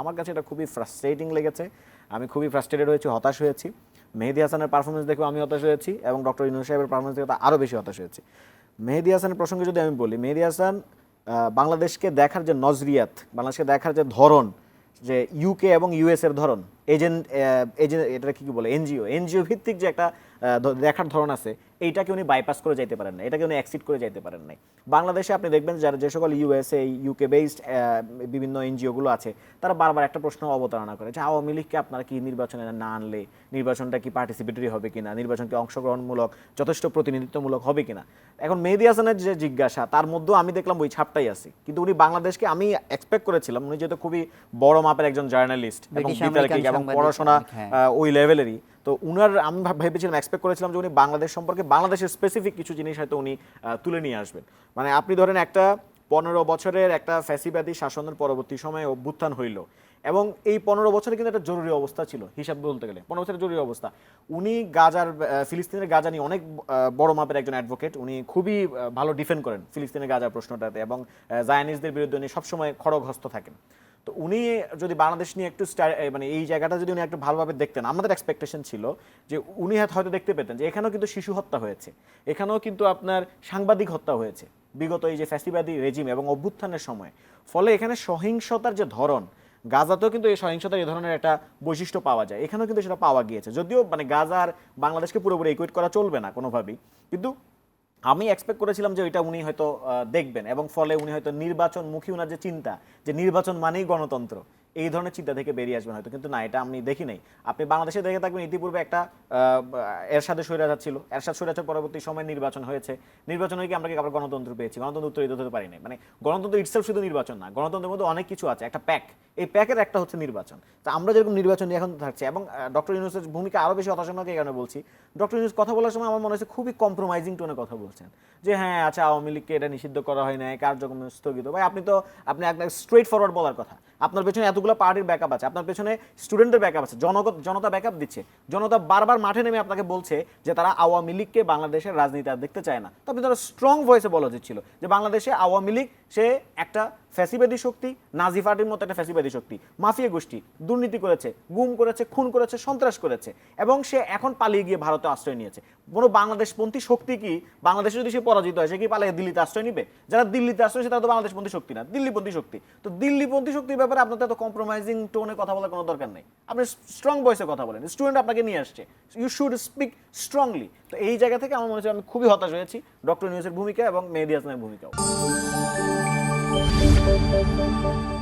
আমার কাছে এটা খুবই ফ্রাস্ট্রেটিং লেগেছে। আমি খুবই ফ্রাস্ট্রেটেড হয়েছি, হতাশ হয়েছি। মেহেদি হাসানের পারফরমেন্স দেখেও আমি হতাশ হয়েছি এবং ডক্টর ইনু সাহেবের পারফরমেন্স দেখে আরও বেশি হতাশ হয়েছি। মেহেদি হাসানের প্রসঙ্গে যদি আমি বলি, মেহেদি হাসান বাংলাদেশকে দেখার যে নজরিয়াত, বাংলাদেশকে দেখার যে ধরন, যে ইউকে এবং ইউএসের ধরন এজেন্ট এজেন্ট এটা কি কি বলে এনজিও এনজিও ভিত্তিক যে একটা দেখার ধরন আছে এইটাকে উনি বাইপাস করে যাইতে পারেন না এটাকে উনি অ্যাক্সিড করে যাইতে পারেন নাই। বাংলাদেশে আপনি দেখবেন যারা যে সকল ইউএসএ ইউকে বেসড বিভিন্ন এনজিওগুলো আছে তারা বারবার একটা প্রশ্ন অবতারণা করে যে আওয়ামী লীগকে আপনারা কি নির্বাচনে না আনলে নির্বাচনটা কি পার্টিসিপেটরি হবে কিনা নির্বাচন কি অংশগ্রহণমূলক যথেষ্ট প্রতিনিধিত্বমূলক হবে কিনা। এখন মেহেদি হাসানের যে জিজ্ঞাসা তার মধ্যেও আমি দেখলাম ওই ছাপটাই আছে। কিন্তু উনি বাংলাদেশকে আমি এক্সপেক্ট করেছিলাম উনি যেহেতু খুবই বড় মাপের একজন জার্নালিস্ট এবং এবং পড়াশোনা হ্যাঁ। ওই লেভেলেরই তো উনার আমি ভেবেছিলাম এক্সপেক্ট করেছিলাম যে উনি বাংলাদেশ সম্পর্কে বাংলাদেশের স্পেসিফিক কিছু জিনিস হয়তো উনি তুলে নিয়ে আসবেন। মানে আপনি ধরেন একটা পনেরো বছরের একটা ফ্যাসিবাদী শাসনের পরবর্তী সময়ে অভ্যুত্থান হইল এবং এই পনেরো বছরে কিন্তু একটা জরুরি অবস্থা ছিল হিসাব বলতে গেলে। পনেরো বছরের জরুরি অবস্থা। উনি গাজার ফিলিস্তিনের গাজা নিয়ে অনেক বড় মাপের একজন অ্যাডভোকেট উনি খুবই ভালো ডিফেন্ড করেন ফিলিস্তিনের গাজার প্রশ্নটাতে এবং জায়ানিসদের বিরুদ্ধে উনি সবসময় খড়গহস্ত থাকেন। তো উনি যদি বাংলাদেশ নিয়ে একটু মানে এই জায়গাটা যদি উনি একটু ভালোভাবে দেখতেন, আমাদের এক্সপেকটেশন ছিল যে উনি হয়তো দেখতে পেতেন যে এখানেও কিন্তু শিশু হত্যা হয়েছে, এখানেও কিন্তু আপনার সাংবাদিক হত্যা হয়েছে, বিগত এই যে ফ্যাসিবাদী রেজিম এবং অভ্যুত্থানের সময়। ফলে এখানে সহিংসতার যে ধরন, গাজাতেও কিন্তু এই সহিংসতার এই ধরনের একটা বৈশিষ্ট্য পাওয়া যায়, এখানেও কিন্তু সেটা পাওয়া গিয়েছে, যদিও মানে গাজা আর বাংলাদেশকে পুরোপুরি ইকুইট করা চলবে না কোনোভাবেই, কিন্তু আমি এক্সপেক্ট করেছিলাম যে ওইটা উনি হয়তো দেখবেন এবং ফলে উনি হয়তো নির্বাচনমুখী ওনার যে চিন্তা, যে নির্বাচন মানেই গণতন্ত্র, এই ধরনের চিন্তা থেকে বেরিয়ে আসবেন হয়তো। কিন্তু না, এটা আমি দেখি নাই। আপনি বাংলাদেশে দেখে থাকবেন, ইতিপূর্বে একটা এরশাদে স্বৈরাচার ছিল। এরশাদ স্বৈরাচার পরবর্তী সময় নির্বাচন হয়েছে। নির্বাচন হয়ে কি আমরা কি আবার গণতন্ত্র পেয়েছি? গণতন্ত্র উত্তরিত হতে পারি নাই মানে গণতন্ত্র ইটসেলফ শুধু নির্বাচন না, গণতন্ত্রের মধ্যে অনেক কিছু আছে। একটা প্যাক এই প্যাকের একটা হচ্ছে নির্বাচন। তা আমরা যেরকম নির্বাচন নিয়ে এখন থাকছি, এবং ডক্টর ইউনুসের ভূমিকা আরও বেশি হতাশাজনক এই কারণে বলছি, ডক্টর ইউনুস কথা বলার সময় আমার মনে হচ্ছে খুবই কম্প্রোমাইজিং টোনে কথা বলছেন। যে হ্যাঁ আচ্ছা আওয়ামী লীগকে এটা নিষিদ্ধ করা হয় না কার্যক্রম স্থগিত। ভাই, আপনি তো, আপনি একটা স্ট্রেট ফরওয়ার্ড বলার কথা। আপনার পেছনে এতগুলো পার্টির ব্যাকআপ আছে, আপনার পেছনে স্টুডেন্টের ব্যাকআপ আছে জনগত জনতা ব্যাকআপ দিচ্ছে। জনতা বারবার মাঠে নেমে আপনাকে বলছে যে তারা আওয়ামী লীগকে বাংলাদেশের রাজনীতি আর দেখতে চায় না। তো আপনি তারা স্ট্রং ভয়েসে বলা উচিত ছিল যে বাংলাদেশে আওয়ামী লীগ, সে একটা ফ্যাসিবাদী শক্তি, নাজি পার্টির মতো একটা ফ্যাসিবাদী শক্তি। মাফিয়া গোষ্ঠী, দুর্নীতি করেছে, গুম করেছে, খুন করেছে, সন্ত্রাস করেছে, এবং সে এখন পালিয়ে গিয়ে ভারতে আশ্রয় নিয়েছে। কোনো বাংলাদেশপন্থী শক্তি কি, বাংলাদেশে যদি সে পরাজিত হয়, সে কি পালিয়ে দিল্লিতে আশ্রয় নিবে? যারা দিল্লিতে আশ্রয় নিয়েছে, তারা তো বাংলাদেশপন্থী শক্তি না, দিল্লিপন্থী শক্তি। তো দিল্লিপন্থী শক্তির ব্যাপারে আপনার এত কম্প্রোমাইজিং টোনে কথা বলার কোনো দরকার নেই। আপনি স্ট্রং ভয়েসে কথা বলেন স্টুডেন্ট আপনাকে নিয়ে আসছে ইউ শুড স্পিক স্ট্রংলি তো এই জায়গা থেকে আমার মনে হচ্ছে আমি খুবই হতাশ হয়েছি ডক্টর নিউজের ভূমিকা এবং মেহেদি হাসানের ভূমিকাও। Música